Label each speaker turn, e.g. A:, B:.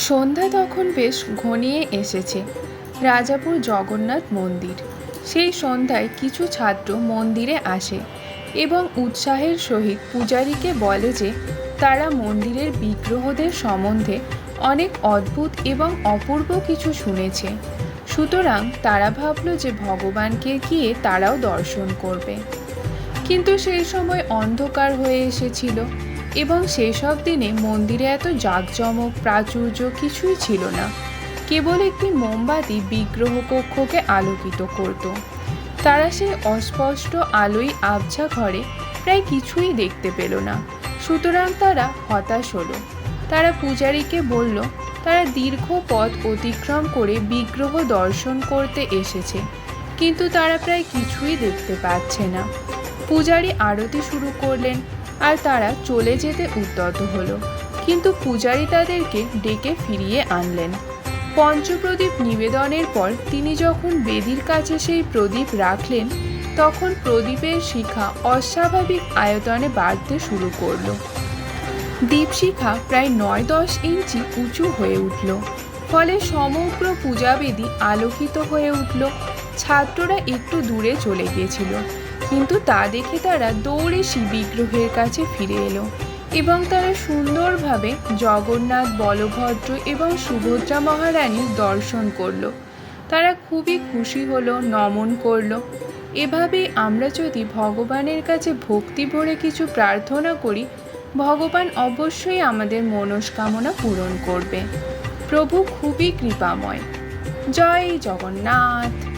A: সন্ধ্যা তখন বেশ ঘনিয়ে এসেছে রাজাপুর জগন্নাথ মন্দির। সেই সন্ধ্যায় কিছু ছাত্র মন্দিরে আসে এবং উৎসাহের সহিত পূজারীকে বলে যে, তারা মন্দিরের বিগ্রহদের সম্বন্ধে অনেক অদ্ভুত এবং অপূর্ব কিছু শুনেছে। সুতরাং তারা ভাবলো যে ভগবানকে গিয়ে তারাও দর্শন করবে। কিন্তু সেই সময় অন্ধকার হয়ে এসেছিল। এবং সেসব দিনে মন্দিরে এত জাঁকজমক, প্রাচুর্য কিছুই ছিল না। কেবল একটি মোমবাতি বিগ্রহ কক্ষকে আলোকিত করত। তারা সেই অস্পষ্ট আলোয় আবছা ঘরে প্রায় কিছুই দেখতে পেল না। সুতরাং তারা হতাশ হলো। তারা পূজারীকে বলল, তারা দীর্ঘ পথ অতিক্রম করে বিগ্রহ দর্শন করতে এসেছে, কিন্তু তারা প্রায় কিছুই দেখতে পাচ্ছে না। পূজারী আরতি শুরু করলেন আর তারা চলে যেতে উদ্যত হলো। কিন্তু পূজারী তাদেরকে ডেকে ফিরিয়ে আনলেন। পঞ্চপ্রদীপ নিবেদনের পর তিনি যখন বেদির কাছে সেই প্রদীপ রাখলেন, তখন প্রদীপের শিখা অস্বাভাবিক আয়তনে বাড়তে শুরু করল। দীপশিখা প্রায় নয় দশ ইঞ্চি উঁচু হয়ে উঠল। ফলে সমগ্র পূজাবেদী আলোকিত হয়ে উঠল। ছাত্ররা একটু দূরে চলে গিয়েছিল। কিন্তু তা দেখে তারা দৌড়ে শিব বিগ্রহের কাছে ফিরে এলো এবং তারা সুন্দরভাবে জগন্নাথ, বলভদ্র এবং সুভদ্রা মহারানীর দর্শন করল। তারা খুবই খুশি হলো, নমন করল। এভাবে আমরা যদি ভগবানের কাছে ভক্তি ভরে কিছু প্রার্থনা করি, ভগবান অবশ্যই আমাদের মনস্কামনা পূরণ করবে। প্রভু খুবই কৃপাময়। জয় জগন্নাথ।